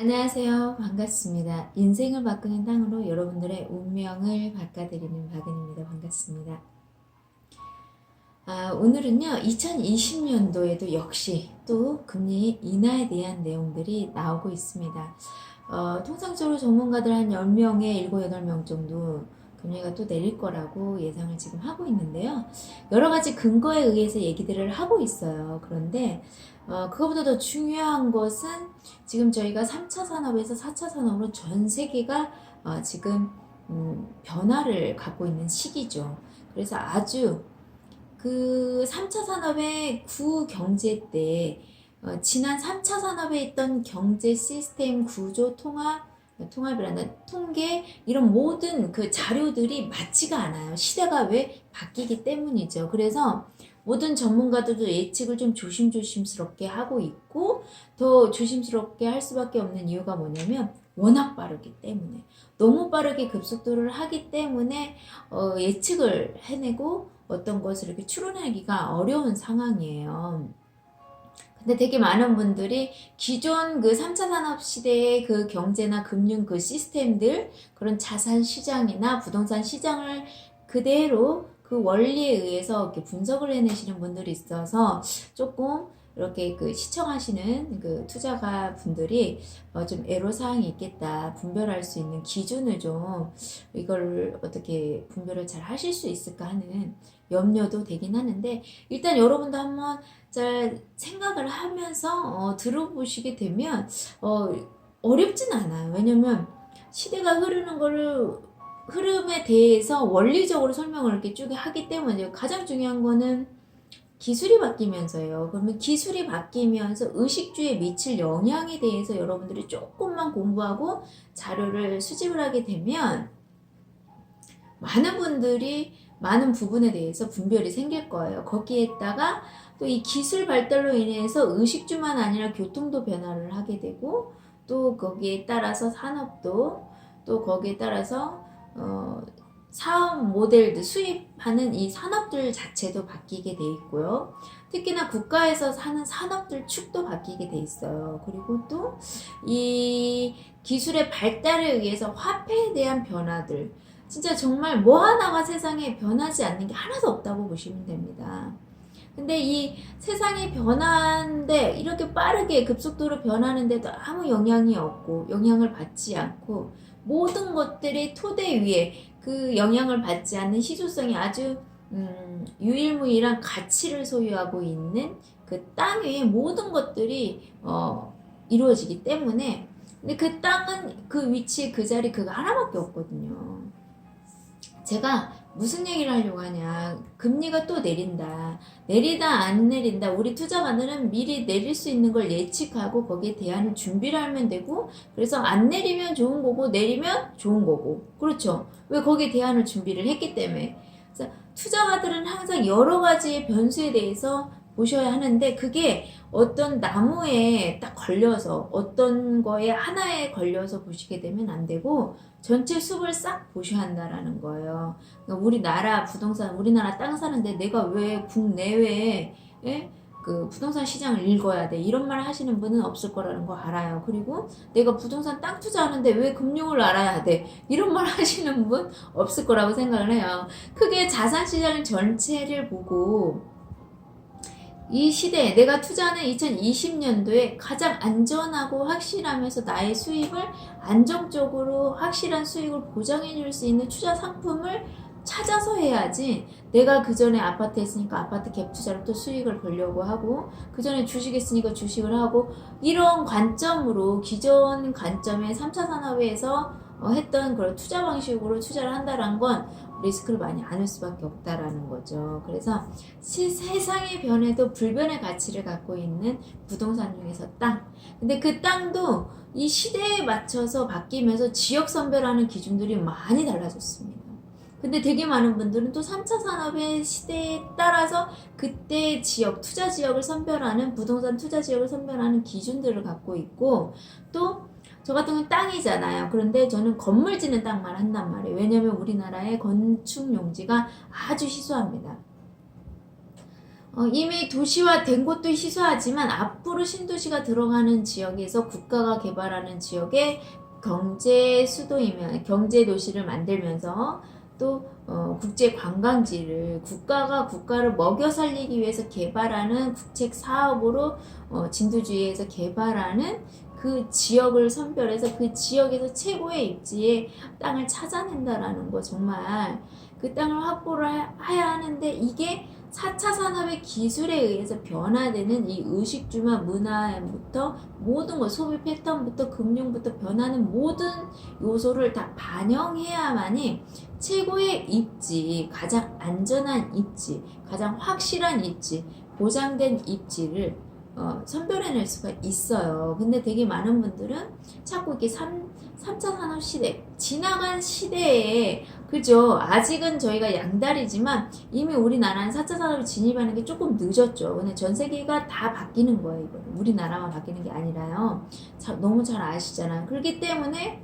안녕하세요. 반갑습니다. 인생을 바꾸는 땅으로 여러분들의 운명을 바꿔드리는 박은입니다. 반갑습니다. 아, 오늘은요, 2020년도에도 역시 또 금리 인하에 대한 내용들이 나오고 있습니다. 어, 통상적으로 전문가들 한 10명에 7, 8명 정도 금리가 또 내릴 거라고 예상을 지금 하고 있는데요. 여러 가지 근거에 의해서 얘기들을 하고 있어요. 그런데, 어, 그거보다 더 중요한 것은 지금 저희가 3차 산업에서 4차 산업으로 전 세계가 어, 지금 음, 변화를 갖고 있는 시기죠. 그래서 아주 그 3차 산업의 구 경제 때 어, 지난 3차 산업에 있던 경제 시스템 구조 통합 통합이라는 통계 이런 모든 그 자료들이 맞지가 않아요. 시대가 왜 바뀌기 때문이죠. 그래서 모든 전문가들도 예측을 좀 조심조심스럽게 하고 있고 더 조심스럽게 할 수밖에 없는 이유가 뭐냐면 워낙 빠르기 때문에 너무 빠르게 급속도를 하기 때문에 어, 예측을 해내고 어떤 것을 이렇게 추론하기가 어려운 상황이에요. 근데 되게 많은 분들이 기존 그 3차 산업 시대의 그 경제나 금융 그 시스템들 그런 자산 시장이나 부동산 시장을 그대로 그 원리에 의해서 이렇게 분석을 해내시는 분들이 있어서 조금 이렇게 그 시청하시는 그 투자가 분들이 어 좀 애로사항이 있겠다. 분별할 수 있는 기준을 좀 이걸 어떻게 분별을 잘 하실 수 있을까 하는 염려도 되긴 하는데 일단 여러분도 한번 잘 생각을 하면서 어 들어보시게 되면 어 어렵진 않아요. 왜냐면 시대가 흐르는 거를 흐름에 대해서 원리적으로 설명을 이렇게 쭉 하기 때문에 가장 중요한 거는 기술이 바뀌면서요. 그러면 기술이 바뀌면서 의식주에 미칠 영향에 대해서 여러분들이 조금만 공부하고 자료를 수집을 하게 되면 많은 분들이 많은 부분에 대해서 분별이 생길 거예요. 거기에다가 또 이 기술 발달로 인해서 의식주만 아니라 교통도 변화를 하게 되고 또 거기에 따라서 산업도 또 거기에 따라서 어, 사업 모델들 수입하는 이 산업들 자체도 바뀌게 돼 있고요. 특히나 국가에서 사는 산업들 축도 바뀌게 돼 있어요. 그리고 또 이 기술의 발달에 의해서 화폐에 대한 변화들 진짜 정말 뭐 하나가 세상에 변하지 않는 게 하나도 없다고 보시면 됩니다. 근데 이 세상이 변하는데 이렇게 빠르게 급속도로 변하는데도 아무 영향이 없고 영향을 받지 않고 모든 것들이 토대 위에 그 영향을 받지 않는 희소성이 아주 음, 유일무이한 가치를 소유하고 있는 그 땅 위에 모든 것들이 어, 이루어지기 때문에 근데 그 땅은 그 위치 그 자리 그거 하나밖에 없거든요. 제가 무슨 얘기를 하려고 하냐. 금리가 또 내린다. 내리다 안 내린다. 우리 투자가들은 미리 내릴 수 있는 걸 예측하고 거기에 대한 준비를 하면 되고 그래서 안 내리면 좋은 거고 내리면 좋은 거고. 그렇죠. 왜 거기에 대안을 준비를 했기 때문에. 투자가들은 항상 여러 가지의 변수에 대해서 보셔야 하는데 그게 어떤 나무에 딱 걸려서 어떤 거에 하나에 걸려서 보시게 되면 안 되고 전체 숲을 싹 보셔야 한다라는 거예요. 그러니까 우리나라 부동산, 우리나라 땅 사는데 내가 왜 국내외에 예? 그 부동산 시장을 읽어야 돼 이런 말 하시는 분은 없을 거라는 거 알아요. 그리고 내가 부동산 땅 투자하는데 왜 금융을 알아야 돼 이런 말 하시는 분 없을 거라고 생각을 해요. 크게 자산 시장 전체를 보고 이 시대에 내가 투자하는 2020년도에 가장 안전하고 확실하면서 나의 수입을 안정적으로 확실한 수익을 보장해 줄 수 있는 투자 상품을 찾아서 해야지 내가 그 전에 아파트 했으니까 아파트 갭 투자로 또 수익을 벌려고 하고 그 전에 주식 했으니까 주식을 하고 이런 관점으로 기존 관점의 3차 산업에서 어, 했던 그런 투자 방식으로 투자를 한다는 건 리스크를 많이 안을 수밖에 없다라는 거죠. 그래서 시, 세상의 변에도 불변의 가치를 갖고 있는 부동산 중에서 땅. 근데 그 땅도 이 시대에 맞춰서 바뀌면서 지역 선별하는 기준들이 많이 달라졌습니다. 근데 되게 많은 분들은 또 3차 산업의 시대에 따라서 그때 지역, 투자 지역을 선별하는 부동산 투자 지역을 선별하는 기준들을 갖고 있고 또 저 같은 경우는 땅이잖아요. 그런데 저는 건물 짓는 땅만 한단 말이에요. 왜냐면 우리나라의 건축 용지가 아주 희소합니다. 어, 이미 도시화된 곳도 희소하지만 앞으로 신도시가 들어가는 지역에서 국가가 개발하는 지역에 경제 수도이면 경제 도시를 만들면서 또 어, 국제 관광지를 국가가 국가를 먹여 살리기 위해서 개발하는 국책 사업으로 어, 진도주의에서 개발하는 그 지역을 선별해서 그 지역에서 최고의 입지의 땅을 찾아낸다라는 거 정말 그 땅을 확보를 하- 해야 하는데 이게 4차 산업의 기술에 의해서 변화되는 이 의식주만 문화부터 모든 것 소비 패턴부터 금융부터 변하는 모든 요소를 다 반영해야만이 최고의 입지, 가장 안전한 입지, 가장 확실한 입지, 보장된 입지를 어, 선별해낼 수가 있어요. 근데 되게 많은 분들은 자꾸 이렇게 3, 3차 산업 시대, 지나간 시대에, 그죠? 아직은 저희가 양다리지만 이미 우리나라는 4차 산업에 진입하는 게 조금 늦었죠. 근데 전 세계가 다 바뀌는 거예요, 이거는. 우리나라만 바뀌는 게 아니라요. 자, 너무 잘 아시잖아요. 그렇기 때문에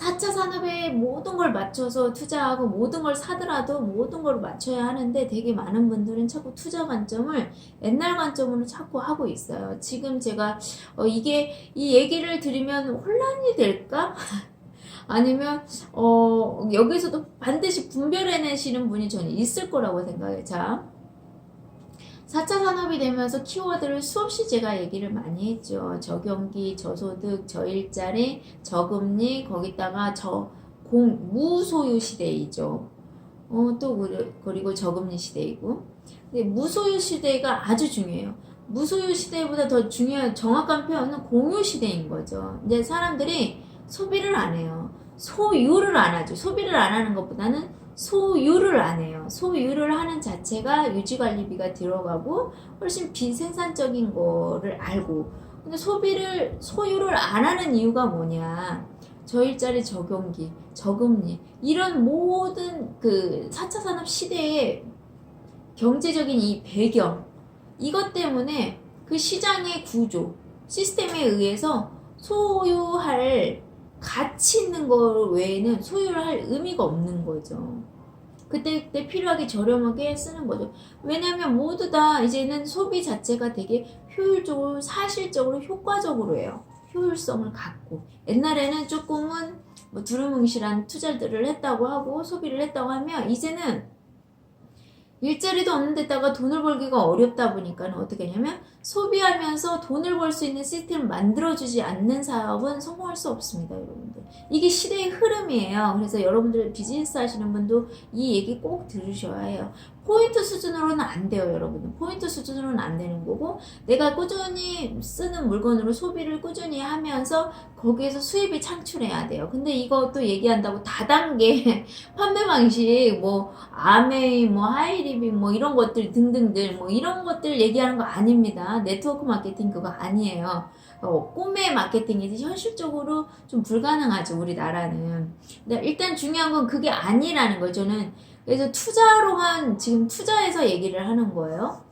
4차 산업에 모든 걸 맞춰서 투자하고 모든 걸 사더라도 모든 걸 맞춰야 하는데 되게 많은 분들은 자꾸 투자 관점을 옛날 관점으로 자꾸 하고 있어요. 지금 제가 어, 이게 이 얘기를 들으면 혼란이 될까? 아니면 어, 여기서도 반드시 분별해내시는 분이 저는 있을 거라고 생각해요. 자, 4차 산업이 되면서 키워드를 수없이 제가 얘기를 많이 했죠. 저경기, 저소득, 저일자리, 저금리, 거기다가 저 공, 무소유 시대이죠. 어, 또 그리- 그리고 저금리 시대이고. 근데 무소유 시대가 아주 중요해요. 무소유 시대보다 더 중요한 정확한 표현은 공유 시대인 거죠. 이제 사람들이 소비를 안 해요. 소유를 안 하죠. 소비를 안 하는 것보다는 소유를 안 해요. 소유를 하는 자체가 유지관리비가 들어가고 훨씬 비생산적인 거를 알고 근데 소비를 소유를 안 하는 이유가 뭐냐 저일자리 저경기 저금리 이런 모든 그 4차 산업 시대의 경제적인 이 배경 이것 때문에 그 시장의 구조 시스템에 의해서 소유할 가치 있는 거 외에는 소유를 할 의미가 없는 거죠. 그때 그때 필요하게 저렴하게 쓰는 거죠. 왜냐하면 모두 다 이제는 소비 자체가 되게 효율적으로 사실적으로 효과적으로 해요. 효율성을 갖고 옛날에는 조금은 뭐 두루뭉실한 투자들을 했다고 하고 소비를 했다고 하면 이제는 일자리도 없는 데다가 돈을 벌기가 어렵다 보니까 어떻게 하냐면 소비하면서 돈을 벌 수 있는 시스템을 만들어주지 않는 사업은 성공할 수 없습니다, 여러분들. 이게 시대의 흐름이에요. 그래서 여러분들 비즈니스 하시는 분도 이 얘기 꼭 들으셔야 해요. 포인트 수준으로는 안 돼요, 여러분들. 포인트 수준으로는 안 되는 거고, 내가 꾸준히 쓰는 물건으로 소비를 꾸준히 하면서 거기에서 수입이 창출해야 돼요. 근데 이것도 얘기한다고 다단계 판매 방식, 뭐, 아메이, 뭐, 하이리비, 뭐, 이런 것들 등등들, 뭐, 이런 것들 얘기하는 거 아닙니다. 네트워크 마케팅 그거 아니에요. 어, 꿈의 마케팅이지 현실적으로 좀 불가능하죠, 우리나라는. 근데 일단 중요한 건 그게 아니라는 거죠. 저는 그래서 투자로만 지금 투자해서 얘기를 하는 거예요.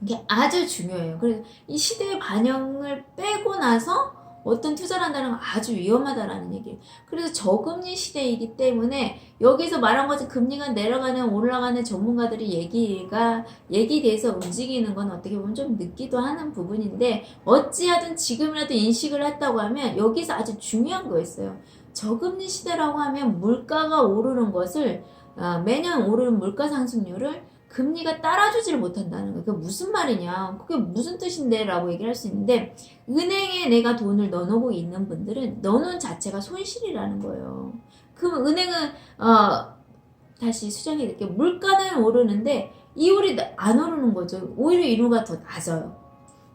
이게 아주 중요해요. 그래서 이 시대의 반영을 빼고 나서 어떤 투자를 한다는 건 아주 위험하다라는 얘기예요. 그래서 저금리 시대이기 때문에 여기서 말한 것처럼 금리가 내려가는 올라가는 전문가들이 얘기가 얘기돼서 움직이는 건 어떻게 보면 좀 늦기도 하는 부분인데 어찌하든 지금이라도 인식을 했다고 하면 여기서 아주 중요한 거였어요. 저금리 시대라고 하면 물가가 오르는 것을 어, 매년 오르는 물가 상승률을 금리가 따라주지를 못한다는 거예요. 그게 무슨 말이냐? 그게 무슨 뜻인데? 라고 얘기를 할 수 있는데, 은행에 내가 돈을 넣어놓고 있는 분들은 넣어놓은 자체가 손실이라는 거예요. 그럼 은행은, 어, 다시 수정이 이렇게 물가는 오르는데, 이율이 안 오르는 거죠. 오히려 이율가 더 낮아요.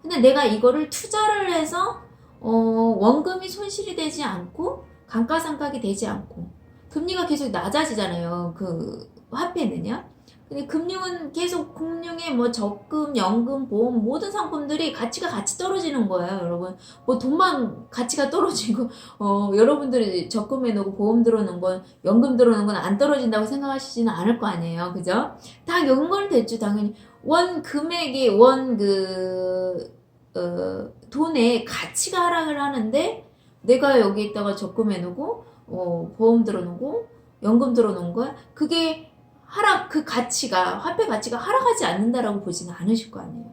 근데 내가 이거를 투자를 해서, 어, 원금이 손실이 되지 않고, 감가상각이 되지 않고, 금리가 계속 낮아지잖아요. 그 화폐는요. 근데 금융은 계속 금융의 뭐 적금, 연금, 보험 모든 상품들이 가치가 같이 떨어지는 거예요, 여러분. 뭐 돈만 가치가 떨어지고 어 여러분들이 적금에 넣고 보험 들어놓은 건 연금 들어놓은 건 안 떨어진다고 생각하시지는 않을 거 아니에요, 그죠? 다 연결됐죠, 당연히. 원 금액이 원그 어, 돈의 가치가 하락을 하는데 내가 여기에다가 적금해 놓고 어, 보험 들어놓고 연금 들어놓은 거야. 그게 하락 그 가치가 화폐 가치가 하락하지 않는다라고 보지는 않으실 거 아니에요.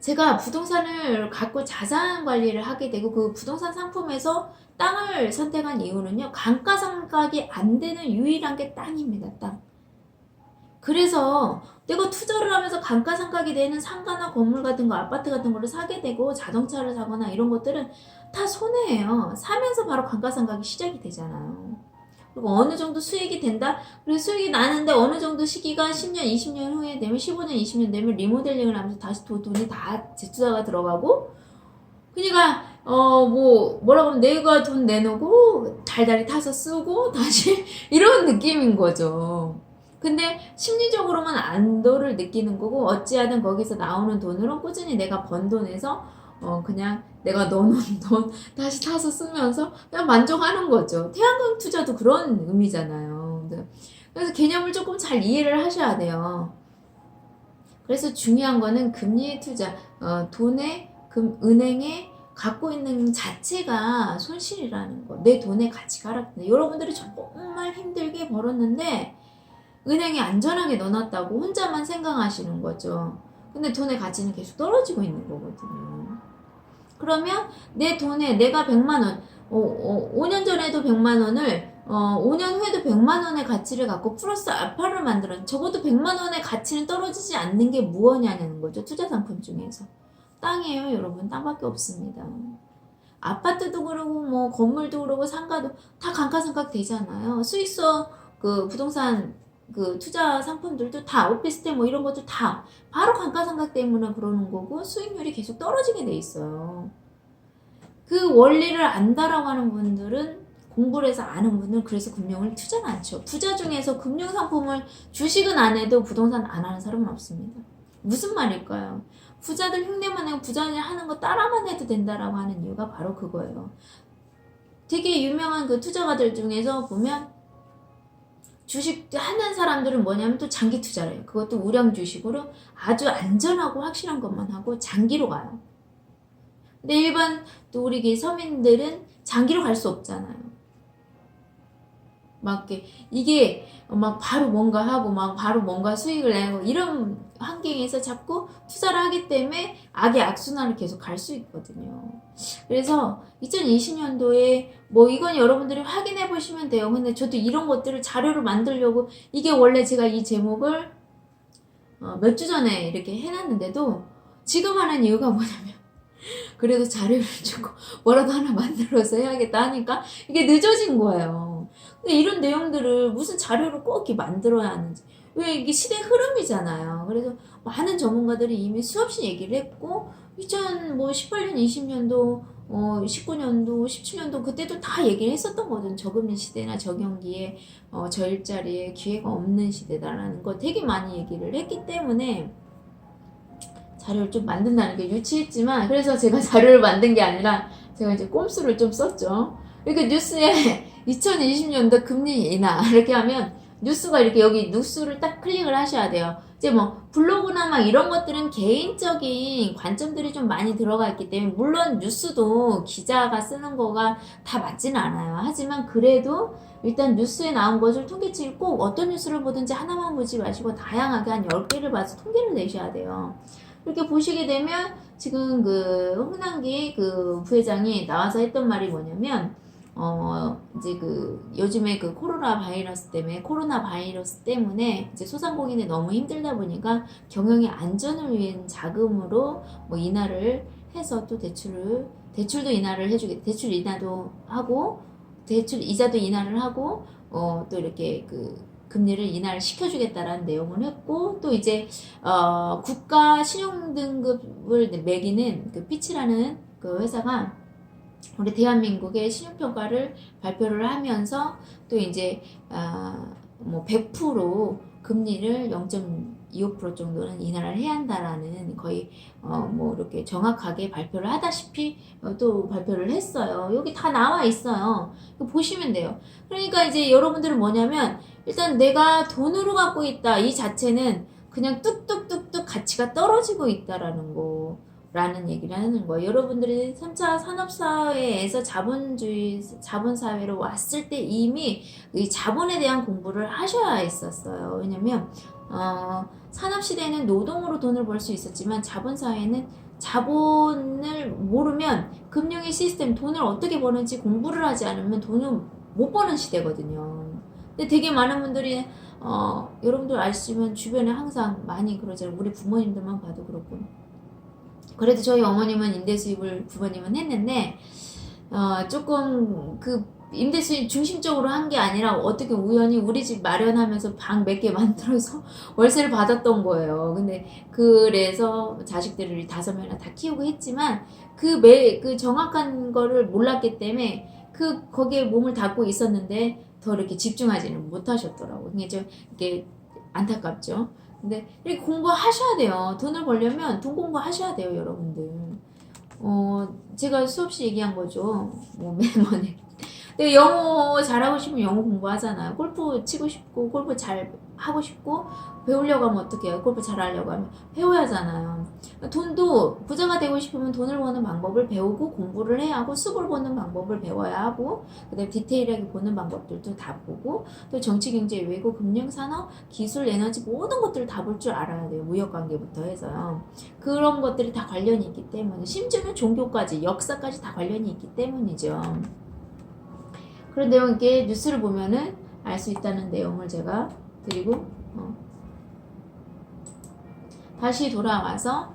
제가 부동산을 갖고 자산 관리를 하게 되고 그 부동산 상품에서 땅을 선택한 이유는요. 감가상각이 안 되는 유일한 게 땅입니다. 땅. 그래서 내가 투자를 하면서 감가상각이 되는 상가나 건물 같은 거, 아파트 같은 거를 사게 되고 자동차를 사거나 이런 것들은 다 손해예요. 사면서 바로 감가상각이 시작이 되잖아요. 그리고 어느 정도 수익이 된다? 그리고 수익이 나는데 어느 정도 시기가 10년, 20년 후에 되면 15년, 20년 되면 리모델링을 하면서 다시 돈- 돈이 다 재투자가 들어가고 그러니까 어 뭐 뭐라고 하면 내가 돈 내놓고 달달이 타서 쓰고 다시 이런 느낌인 거죠. 근데 심리적으로만 안도를 느끼는 거고 어찌하든 거기서 나오는 돈으로 꾸준히 내가 번 돈에서 어 그냥 내가 넣어놓은 돈 다시 타서 쓰면서 그냥 만족하는 거죠. 태양광 투자도 그런 의미잖아요. 네. 그래서 개념을 조금 잘 이해를 하셔야 돼요. 그래서 중요한 거는 금리 투자, 어, 돈에 금 은행에 갖고 있는 자체가 손실이라는 거. 내 돈의 가치가 하락된다. 여러분들이 정말 힘들게 벌었는데 은행에 안전하게 넣어놨다고 혼자만 생각하시는 거죠. 근데 돈의 가치는 계속 떨어지고 있는 거거든요. 그러면 내 돈에 내가 100만 원, 어, 어, 5년 전에도 100만 원을 어, 5년 후에도 100만 원의 가치를 갖고 플러스 알파를 만들어 적어도 100만 원의 가치는 떨어지지 않는 게 무엇냐는 거죠. 투자 상품 중에서. 땅이에요, 여러분. 땅밖에 없습니다. 아파트도 그러고 뭐 건물도 그러고 상가도 다 감가상각 되잖아요. 수익서 그 부동산 그 투자 상품들도 다 오피스텔 뭐 이런 것도 다 바로 감가상각 때문에 그러는 거고 수익률이 계속 떨어지게 돼 있어요. 그 원리를 안다라고 하는 분들은 공부를 해서 아는 분은 그래서 금융을 투자는 않죠. 부자 중에서 금융 상품을 주식은 안 해도 부동산 안 하는 사람은 없습니다. 무슨 말일까요? 부자들 흉내만 내고 부자들 하는 거 따라만 해도 된다라고 하는 이유가 바로 그거예요. 되게 유명한 그 투자가들 중에서 보면 주식 하는 사람들은 뭐냐면 또 장기 투자를 해요. 그것도 우량 주식으로 아주 안전하고 확실한 것만 하고 장기로 가요. 근데 일반 또 우리 그 서민들은 장기로 갈 수 없잖아요. 막 이게 막 바로 뭔가 하고 막 바로 뭔가 수익을 내고 이런 환경에서 자꾸 투자를 하기 때문에 악의 악순환을 계속 갈 수 있거든요. 그래서 2020년도에 뭐 이건 여러분들이 확인해 보시면 돼요. 근데 저도 이런 것들을 자료를 만들려고 이게 원래 제가 이 제목을 어, 몇 주 전에 이렇게 해놨는데도 지금 하는 이유가 뭐냐면 그래도 자료를 주고 뭐라도 하나 만들어서 해야겠다 하니까 이게 늦어진 거예요. 근데 이런 내용들을 무슨 자료를 꼭 이렇게 만들어야 하는지 왜 이게 시대 흐름이잖아요. 그래서 많은 전문가들이 이미 수없이 얘기를 했고 2018년, 20년도, 어, 19년도, 17년도 그때도 다 얘기를 했었던 거든. 저금리 시대나 저경기에 어, 저 일자리에 기회가 없는 시대다라는 거 되게 많이 얘기를 했기 때문에 자료를 좀 만든다는 게 유치했지만 그래서 제가 자료를 만든 게 아니라 제가 이제 꼼수를 좀 썼죠. 이렇게 뉴스에 2020년도 금리 인하 이렇게 하면 뉴스가 이렇게 여기 뉴스를 딱 클릭을 하셔야 돼요. 이제 뭐 블로그나 막 이런 것들은 개인적인 관점들이 좀 많이 들어가 있기 때문에 물론 뉴스도 기자가 쓰는 거가 다 맞지는 않아요. 하지만 그래도 일단 뉴스에 나온 것을 통계치를 꼭 어떤 뉴스를 보든지 하나만 보지 마시고 다양하게 한 10개를 봐서 통계를 내셔야 돼요. 이렇게 보시게 되면 지금 그 홍남기 그 부회장이 나와서 했던 말이 뭐냐면 어 이제 그 요즘에 그 코로나 바이러스 때문에 코로나 바이러스 때문에 이제 소상공인이 너무 힘들다 보니까 경영의 안전을 위한 자금으로 뭐 인하를 해서 또 대출을 대출도 인하를 해주게 대출 인하도 하고 대출 이자도 인하를 하고 어 또 이렇게 그 금리를 인하를 시켜주겠다라는 내용을 했고 또 이제 어 국가 신용 등급을 매기는 그 피치라는 그 회사가 우리 대한민국의 신용평가를 발표를 하면서 또 이제 아 뭐 100% 금리를 0.25% 정도는 인하를 해야 한다라는 거의 어 뭐 이렇게 정확하게 발표를 하다시피 어, 또 발표를 했어요. 여기 다 나와 있어요. 보시면 돼요. 그러니까 이제 여러분들은 뭐냐면 일단 내가 돈으로 갖고 있다 이 자체는 그냥 뚝뚝뚝뚝 가치가 떨어지고 있다라는 거. 라는 얘기를 하는 거예요. 여러분들이 3차 산업사회에서 자본주의, 자본사회로 왔을 때 이미 이 자본에 대한 공부를 하셔야 했었어요. 왜냐면, 어, 산업시대에는 노동으로 돈을 벌 수 있었지만 자본사회는 자본을 모르면 금융의 시스템, 돈을 어떻게 버는지 공부를 하지 않으면 돈을 못 버는 시대거든요. 근데 되게 많은 분들이, 어, 여러분들 아시지만 주변에 항상 많이 그러잖아요. 우리 부모님들만 봐도 그렇고. 그래도 저희 어머님은 임대 수입을 부모님은 했는데 어, 조금 그 임대 수입 중심적으로 한 게 아니라 어떻게 우연히 우리 집 마련하면서 방 몇 개 만들어서 월세를 받았던 거예요. 근데 그래서 자식들을 다섯 명이나 다 키우고 했지만 그매그 정확한 거를 몰랐기 때문에 그 거기에 몸을 닫고 있었는데 더 이렇게 집중하지는 못하셨더라고요. 이게 좀 이게 안타깝죠. 근데 이렇게 공부하셔야 돼요. 돈을 벌려면 돈 공부하셔야 돼요, 여러분들. 어, 제가 수없이 얘기한 거죠. 뭐 매번에. 영어 잘하고 싶으면 영어 공부하잖아요. 골프 치고 싶고 골프 잘 하고 싶고 배우려고 하면 어떻게 해요? 골프 잘 하려고 하면 배워야 하잖아요. 돈도 부자가 되고 싶으면 돈을 버는 방법을 배우고 공부를 해야 하고 수고를 버는 방법을 배워야 하고 그다음에 디테일하게 보는 방법들도 다 보고 또 정치 경제 외고 금융 산업 기술 에너지 모든 것들을 다 볼 줄 알아야 돼요. 무역 관계부터 해서요. 그런 것들이 다 관련이 있기 때문에 심지어는 종교까지 역사까지 다 관련이 있기 때문이죠. 그런 내용 이게 뉴스를 보면은 알 수 있다는 내용을 제가 드리고 어. 다시 돌아와서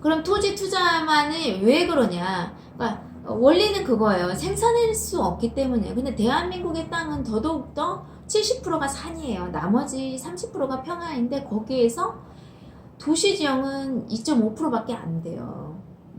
그럼 토지 투자만이 왜 그러냐? 그러니까 원리는 그거예요. 생산할 수 없기 때문이에요. 근데 대한민국의 땅은 더더욱더 70%가 산이에요. 나머지 30%가 평야인데 거기에서 도시 지형은 2.5%밖에 안 돼요.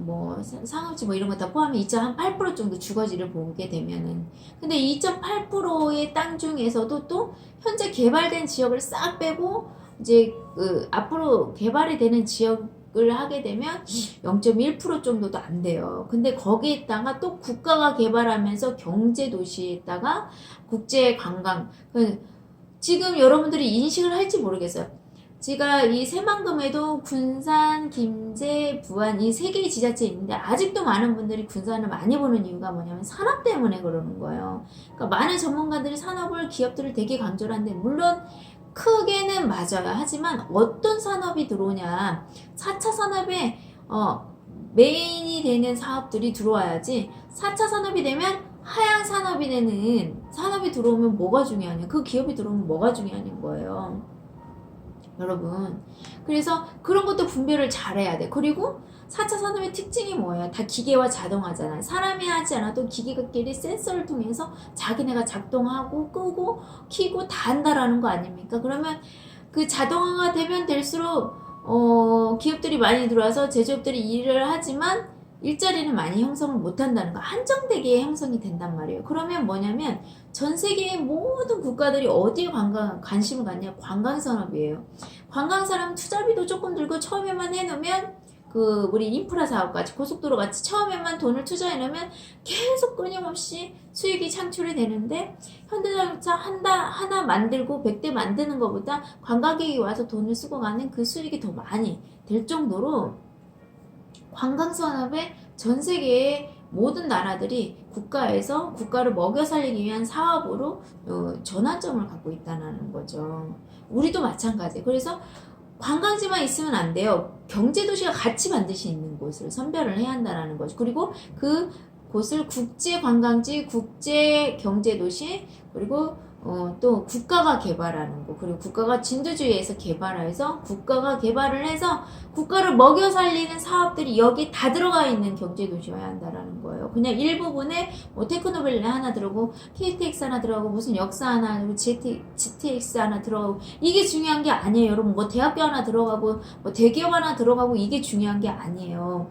뭐 사- 상업지 뭐 이런 거 다 포함해 2.8% 정도 주거지를 보게 되면은 근데 2.8%의 땅 중에서도 또 현재 개발된 지역을 싹 빼고 이제 그 앞으로 개발이 되는 지역을 하게 되면 0.1% 정도도 안 돼요. 근데 거기에다가 또 국가가 개발하면서 경제 도시에다가 국제 관광 그 지금 여러분들이 인식을 할지 모르겠어요. 제가 이 새만금에도 군산, 김제, 부안 이 세 개의 지자체 있는데 아직도 많은 분들이 군산을 많이 보는 이유가 뭐냐면 산업 때문에 그러는 거예요. 그러니까 많은 전문가들이 산업을 기업들을 되게 강조를 하는데 물론 크게는 맞아요. 하지만 어떤 산업이 들어오냐 4차 산업에 어, 메인이 되는 사업들이 들어와야지 4차 산업이 되면 하향 산업이 되는 산업이 들어오면 뭐가 중요하냐 그 기업이 들어오면 뭐가 중요한 거예요. 여러분. 그래서 그런 것도 분별을 잘해야 돼. 그리고 4차 산업의 특징이 뭐예요? 다 기계와 자동화잖아요. 사람이 하지 않아도 기계가끼리 센서를 통해서 자기네가 작동하고 끄고 키고 다 한다라는 거 아닙니까? 그러면 그 자동화가 되면 될수록 어, 기업들이 많이 들어와서 제조업들이 일을 하지만 일자리는 많이 형성을 못 한다는 거. 한정되게 형성이 된단 말이에요. 그러면 뭐냐면 전 세계의 모든 국가들이 어디에 관광, 관심을 갖냐? 관광산업이에요. 관광산업 투자비도 조금 들고 처음에만 해놓으면 그 우리 인프라 사업 같이 고속도로 같이 처음에만 돈을 투자해 놓으면 계속 끊임없이 수익이 창출이 되는데 현대자동차 한다 하나 만들고 100대 만드는 것보다 관광객이 와서 돈을 쓰고 가는 그 수익이 더 많이 될 정도로 관광산업에 전 세계의 모든 나라들이 국가에서 국가를 먹여 살리기 위한 사업으로 어, 전환점을 갖고 있다는 거죠. 우리도 마찬가지. 그래서 관광지만 있으면 안 돼요. 경제도시가 같이 반드시 있는 곳을 선별을 해야 한다는 거죠. 그리고 그 곳을 국제 관광지, 국제 경제도시, 그리고 어, 또 국가가 개발하는 거, 그리고 국가가 진두주의에서 개발해서 국가가 개발을 해서 국가를 먹여 살리는 사업들이 여기 다 들어가 있는 경제 도시여야 한다라는 거예요. 그냥 일부분에 뭐 테크노밸리 하나 들어가고 KTX 하나 들어가고 무슨 역사 하나 그리고 GT, GTX 하나 들어가고 이게 중요한 게 아니에요. 여러분 뭐 대학교 하나 들어가고 뭐 대기업 하나 들어가고 이게 중요한 게 아니에요.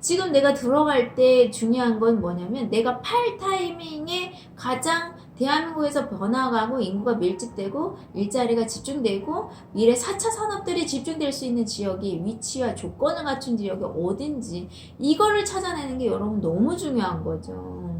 지금 내가 들어갈 때 중요한 건 뭐냐면 내가 팔 타이밍에 가장 대한민국에서 변화가고 인구가 밀집되고 일자리가 집중되고 미래 4차 산업들이 집중될 수 있는 지역이 위치와 조건을 갖춘 지역이 어딘지 이거를 찾아내는 게 여러분 너무 중요한 거죠.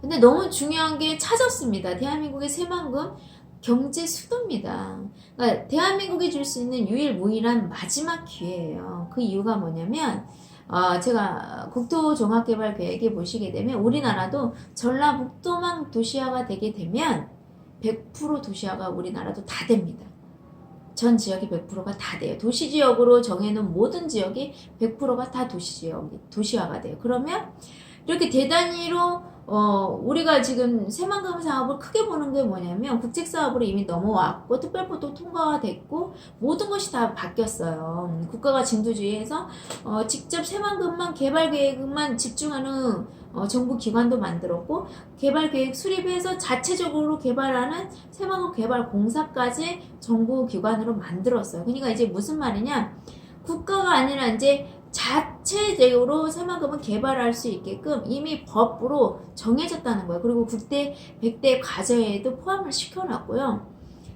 근데 너무 중요한 게 찾았습니다. 대한민국의 새만금 경제 수도입니다. 그러니까 대한민국이 줄 수 있는 유일무이한 마지막 기회예요. 그 이유가 뭐냐면 어, 제가 국토종합개발 계획에 보시게 되면 우리나라도 전라북도만 도시화가 되게 되면 100% 도시화가 우리나라도 다 됩니다. 전 지역이 100%가 다 돼요. 도시 지역으로 정해놓은 모든 지역이 100%가 다 도시 지역이 도시화가 돼요. 그러면 이렇게 대단위로 어, 우리가 지금 새만금 사업을 크게 보는 게 뭐냐면 국책 사업으로 이미 넘어왔고 특별법도 통과가 됐고 모든 것이 다 바뀌었어요. 음, 국가가 진두주의해서 어, 직접 새만금만 개발 계획만 집중하는 어, 정부 기관도 만들었고 개발 계획 수립해서 자체적으로 개발하는 새만금 개발 공사까지 정부 기관으로 만들었어요. 그러니까 이제 무슨 말이냐? 국가가 아니라 이제 자체적으로 새만금은 개발할 수 있게끔 이미 법으로 정해졌다는 거예요. 그리고 국대 100대 과제에도 포함을 시켜놨고요.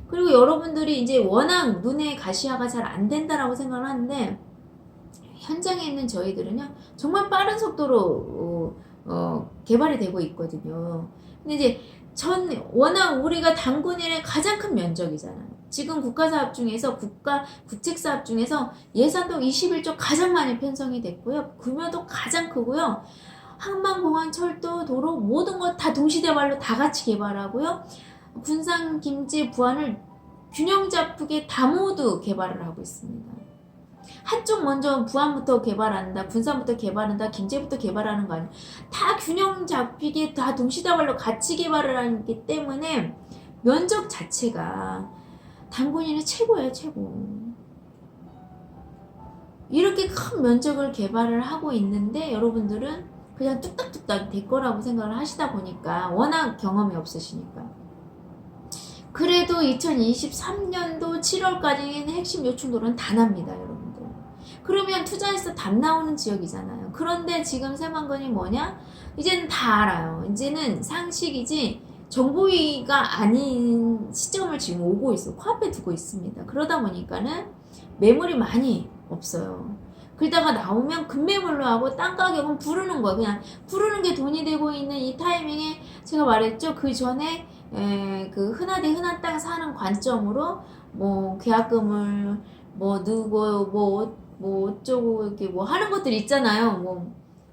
그리고 여러분들이 이제 워낙 눈에 가시화가 잘 안 된다라고 생각을 하는데 현장에 있는 저희들은요 정말 빠른 속도로 어, 어, 개발이 되고 있거든요. 근데 이제 전 워낙 우리가 당군일의 가장 큰 면적이잖아요. 지금 국가사업 중에서 국가 국책사업 중에서 예산도 21조 가장 많이 편성이 됐고요. 규모도 가장 크고요. 항만공항, 철도, 도로 모든 것 다 동시대발로 다 같이 개발하고요. 군산, 김제, 부안을 균형 잡히게 다 모두 개발을 하고 있습니다. 한쪽 먼저 부안부터 개발한다, 군산부터 개발한다, 김제부터 개발하는 거 아니야. 다 균형 잡히게 다 동시다발로 같이 개발을 하기 때문에 면적 자체가 단군이는 최고예요, 최고. 이렇게 큰 면적을 개발을 하고 있는데 여러분들은 그냥 뚝딱뚝딱 될 거라고 생각을 하시다 보니까 워낙 경험이 없으시니까. 그래도 2023년도 7월까지는 핵심 요충도로는 다 납니다, 여러분들. 그러면 투자해서 답 나오는 지역이잖아요. 그런데 지금 새만건이 뭐냐? 이제는 다 알아요. 이제는 상식이지 정보위가 아닌 시점을 지금 오고 있어. 코앞에 두고 있습니다. 그러다 보니까는 매물이 많이 없어요. 그러다가 나오면 급매물로 하고 땅 가격은 부르는 거예요. 그냥 부르는 게 돈이 되고 있는 이 타이밍에 제가 말했죠. 그 전에 에, 그 흔하디 흔한 땅 사는 관점으로 뭐 계약금을 뭐 넣고 뭐, 뭐 어쩌고 이렇게 뭐 하는 것들 있잖아요. 뭐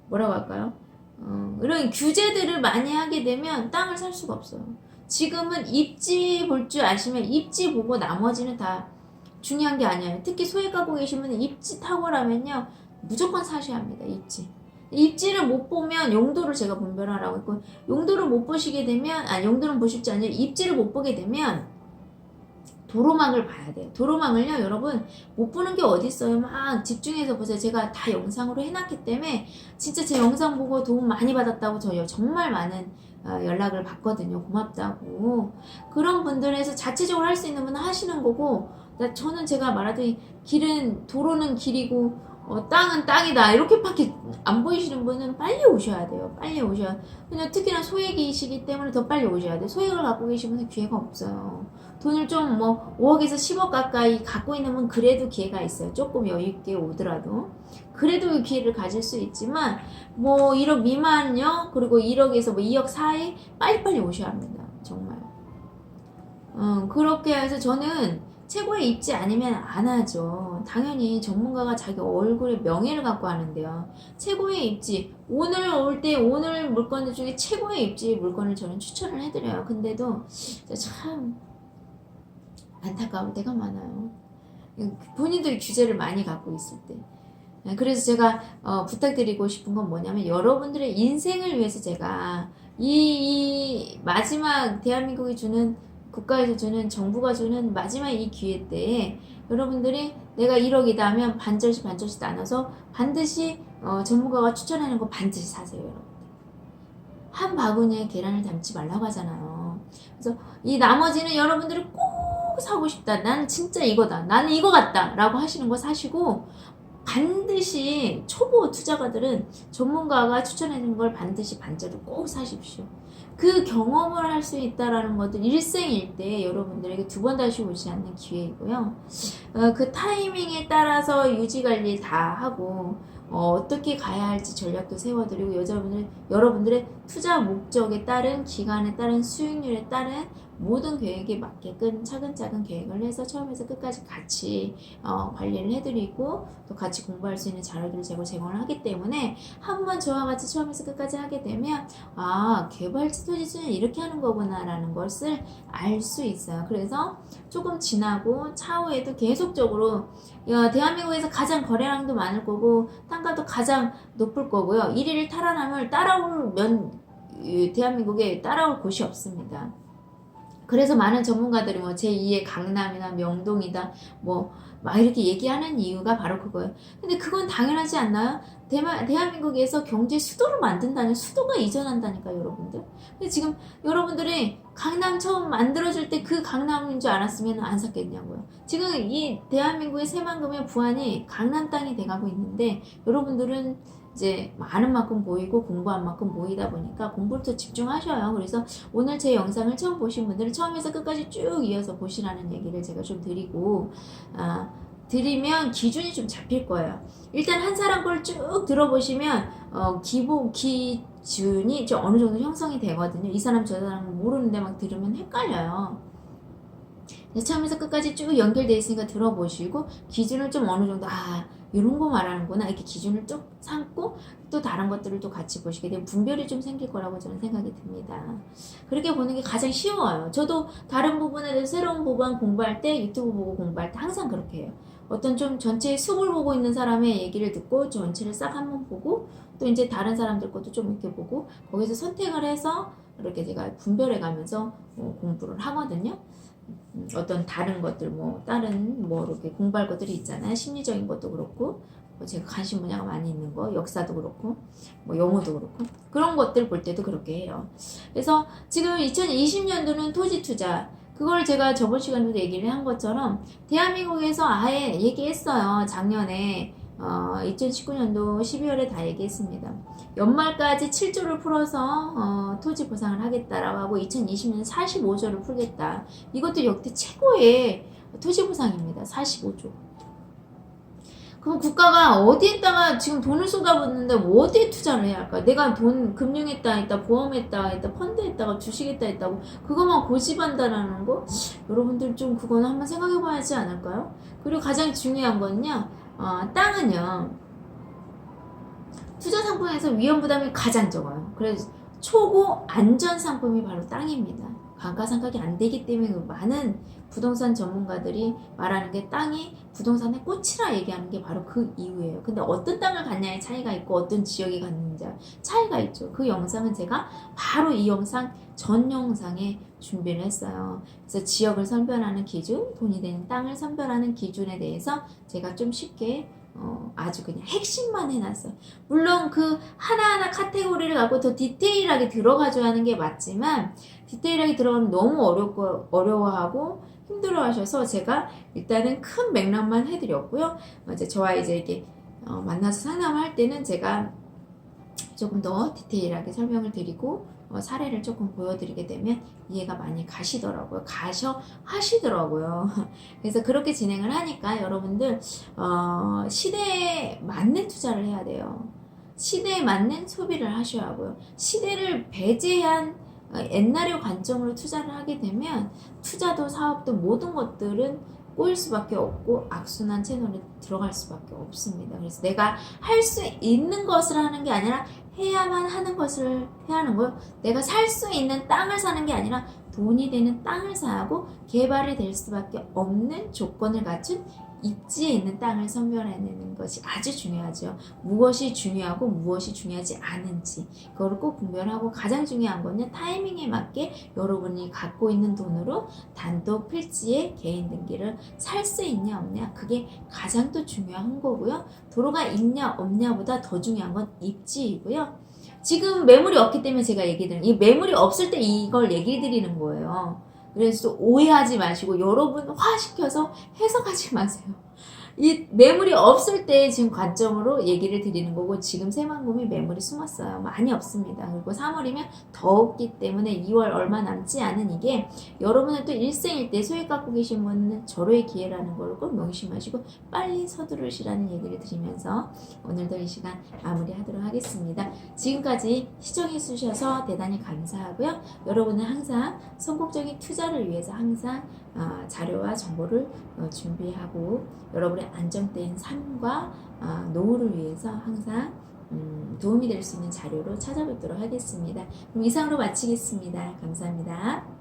뭐라고 할까요? 어, 이런 규제들을 많이 하게 되면 땅을 살 수가 없어요. 지금은 입지 볼 줄 아시면 입지 보고 나머지는 다 중요한 게 아니에요. 특히 소액 계신 분은 입지 탁월하면요. 무조건 사셔야 합니다. 입지. 입지를 못 보면 용도를 제가 분별하라고 했고 용도를 못 보시게 되면 아 용도는 보실 줄 아니에요. 입지를 못 보게 되면 도로망을 봐야 돼요. 도로망을요, 여러분, 못 보는 게 어디 있어요? 막 집중해서 보세요. 제가 다 영상으로 해놨기 때문에, 진짜 제 영상 보고 도움 많이 받았다고 저요. 정말 많은 어, 연락을 받거든요. 고맙다고. 그런 분들에서 자체적으로 할 수 있는 분은 하시는 거고, 나, 저는 제가 말하듯이 길은, 도로는 길이고, 어, 땅은 땅이다. 이렇게밖에 안 보이시는 분은 빨리 오셔야 돼요. 빨리 오셔야. 그냥 특히나 소액이시기 때문에 더 빨리 오셔야 돼요. 소액을 갖고 분은 기회가 없어요. 돈을 좀 뭐 5억에서 10억 가까이 갖고 있는 분 그래도 기회가 있어요. 조금 여유 있게 오더라도. 그래도 기회를 가질 수 있지만 뭐 1억 미만요. 그리고 1억에서 뭐 2억 사이 빨리빨리 오셔야 합니다. 정말. 음, 그렇게 해서 저는 최고의 입지 아니면 안 하죠. 당연히 전문가가 자기 얼굴의 명예를 갖고 하는데요. 최고의 입지. 오늘 올 때 오늘 물건들 중에 최고의 입지 물건을 저는 추천을 해드려요. 근데도 참 안타까울 때가 많아요. 본인들이 규제를 많이 갖고 있을 때. 그래서 제가 어, 부탁드리고 싶은 건 뭐냐면 여러분들의 인생을 위해서 제가 이, 이 마지막 대한민국이 주는 국가에서 주는 정부가 주는 마지막 이 기회 때에 여러분들이 내가 1억이다 하면 반절씩 반절씩 나눠서 반드시 어, 전문가가 추천하는 거 반드시 사세요 여러분. 한 바구니에 계란을 담지 말라고 하잖아요. 그래서 이 나머지는 여러분들이 꼭 사고 싶다. 나는 진짜 이거다. 나는 이거 같다. 라고 하시는 거 사시고 반드시 초보 투자가들은 전문가가 추천해준 걸 반드시 반절을 꼭 사십시오. 그 경험을 할 수 있다라는 것들 일생일 대 여러분들에게 두 번 다시 오지 않는 기회이고요. 어, 그 타이밍에 따라서 유지 관리 다 하고 어, 떻게 가야 할지 전략도 세워드리고 여자분들 여러분들의 투자 목적에 따른 기간에 따른 수익률에 따른 모든 계획에 맞게끔 차근차근 계획을 해서 처음에서 끝까지 같이 어, 관리를 해드리고 또 같이 공부할 수 있는 자료들을 제가 제공을 하기 때문에 한 번 저와 같이 처음에서 끝까지 하게 되면 아 개발자 토지수는 이렇게 하는 거구나 라는 것을 알 수 있어요. 그래서 조금 지나고 차후에도 계속적으로 야, 대한민국에서 가장 거래량도 많을 거고 단가도 가장 높을 거고요. 1위를 탈환함을 따라올 면 이, 대한민국에 따라올 곳이 없습니다. 그래서 많은 전문가들이 뭐 제2의 강남이나 명동이다 뭐 막 이렇게 얘기하는 이유가 바로 그거예요. 근데 그건 당연하지 않나요? 대마, 대한민국에서 경제 수도를 만든다는 수도가 이전한다니까 여러분들. 근데 지금 여러분들이 강남 처음 만들어줄 때 그 강남인 줄 알았으면 안 샀겠냐고요. 지금 이 대한민국의 새만금의 부안이 강남 땅이 돼가고 있는데 여러분들은 이제 많은 만큼 모이고 공부한 만큼 모이다 보니까 공부를 더 집중하셔요. 그래서 오늘 제 영상을 처음 보신 분들은 처음에서 끝까지 쭉 이어서 보시라는 얘기를 제가 좀 드리고 아, 드리면 기준이 좀 잡힐 거예요. 일단 한 사람 걸 쭉 들어보시면 어, 기본 기준이 좀 어느 정도 형성이 되거든요. 이 사람 저 사람 모르는데 막 들으면 헷갈려요. 처음에서 끝까지 쭉 연결돼 있으니까 들어보시고 기준을 좀 어느 정도 아 이런 거 말하는구나 이렇게 기준을 쭉 삼고 또 다른 것들을 또 같이 보시게 되면 분별이 좀 생길 거라고 저는 생각이 듭니다. 그렇게 보는 게 가장 쉬워요. 저도 다른 부분에 대해서 새로운 부분 공부할 때 유튜브 보고 공부할 때 항상 그렇게 해요. 어떤 좀 전체의 숲을 보고 있는 사람의 얘기를 듣고 전체를 싹 한번 보고 또 이제 다른 사람들 것도 좀 이렇게 보고 거기서 선택을 해서 이렇게 제가 분별해 가면서 어, 공부를 하거든요. 음, 어떤 다른 것들 뭐 다른 뭐 이렇게 공부할 것들이 있잖아요. 심리적인 것도 그렇고 뭐 제가 관심 분야가 많이 있는 거 역사도 그렇고 뭐 영어도 그렇고 그런 것들 볼 때도 그렇게 해요. 그래서 지금 2020년도는 토지 투자 그걸 제가 저번 시간에도 얘기를 한 것처럼 대한민국에서 아예 얘기했어요. 작년에 어, 2019년도 12월에 다 얘기했습니다. 연말까지 7조를 풀어서 어, 토지 보상을 하겠다라고 하고 2020년 45조를 풀겠다. 이것도 역대 최고의 토지 보상입니다. 45조. 그럼 국가가 어디에다가 지금 돈을 쏟아붓는데 뭐 어디에 투자를 해야 할까? 내가 돈 금융했다 했다, 보험했다 했다, 펀드했다가 주식했다 했다고 그것만 고집한다라는 거? 여러분들 좀 그거는 한번 생각해 봐야 하지 않을까요? 그리고 가장 중요한 건요, 어, 땅은요, 투자 상품에서 위험 부담이 가장 적어요. 그래서 초고 안전 상품이 바로 땅입니다. 감가상각이 안 되기 때문에 그 많은 부동산 전문가들이 말하는 게 땅이 부동산의 꽃이라 얘기하는 게 바로 그 이유예요. 근데 어떤 땅을 갖냐에 차이가 있고 어떤 지역에 갖는지 차이가 있죠. 그 영상은 제가 바로 이 영상 전 영상에 준비를 했어요. 그래서 지역을 선별하는 기준, 돈이 되는 땅을 선별하는 기준에 대해서 제가 좀 쉽게 어, 아주 그냥 핵심만 해놨어요. 물론 그 하나하나 카테고리를 갖고 더 디테일하게 들어가줘야 하는 게 맞지만 디테일하게 들어가면 너무 어렵고 어려워하고 힘들어 하셔서 제가 일단은 큰 맥락만 해드렸고요. 어, 이제 저와 이제 이렇게 어, 만나서 상담을 할 때는 제가 조금 더 디테일하게 설명을 드리고 어, 사례를 조금 보여드리게 되면 이해가 많이 가시더라고요. 가셔 하시더라고요. 그래서 그렇게 진행을 하니까 여러분들 어, 시대에 맞는 투자를 해야 돼요. 시대에 맞는 소비를 하셔야 하고요. 시대를 배제한 어, 옛날의 관점으로 투자를 하게 되면 투자도 사업도 모든 것들은 꼬일 수밖에 없고 악순환 채널에 들어갈 수밖에 없습니다. 그래서 내가 할 수 있는 것을 하는 게 아니라 해야만 하는 것을 해야 하는 거예요. 내가 살 수 있는 땅을 사는 게 아니라 돈이 되는 땅을 사고 개발이 될 수밖에 없는 조건을 갖춘 입지에 있는 땅을 선별해내는 것이 아주 중요하죠. 무엇이 중요하고 무엇이 중요하지 않은지 그걸 꼭 분별하고 가장 중요한 거는 타이밍에 맞게 여러분이 갖고 있는 돈으로 단독 필지의 개인 등기를 살 수 있냐 없냐 그게 가장 또 중요한 거고요. 도로가 있냐 없냐보다 더 중요한 건 입지이고요. 지금 매물이 없기 때문에 제가 얘기 드리는 이 매물이 없을 때 이걸 얘기 드리는 거예요. 그래서 오해하지 마시고 여러분 화시켜서 해석하지 마세요. 이 매물이 없을 때 지금 관점으로 얘기를 드리는 거고 지금 새만금이 매물이 숨었어요. 많이 없습니다. 그리고 3월이면 더 없기 때문에 2월 얼마 남지 않은 이게 여러분은 또 일생일 대 소액 갖고 계신 분은 절호의 기회라는 걸 꼭 명심하시고 빨리 서두르시라는 얘기를 드리면서 오늘도 이 시간 마무리하도록 하겠습니다. 지금까지 시청해 주셔서 대단히 감사하고요. 여러분은 항상 성공적인 투자를 위해서 항상 아, 자료와 정보를 어, 준비하고 여러분의 안정된 삶과 아, 노후를 위해서 항상 음, 도움이 될 수 있는 자료로 찾아뵙도록 하겠습니다. 그럼 이상으로 마치겠습니다. 감사합니다.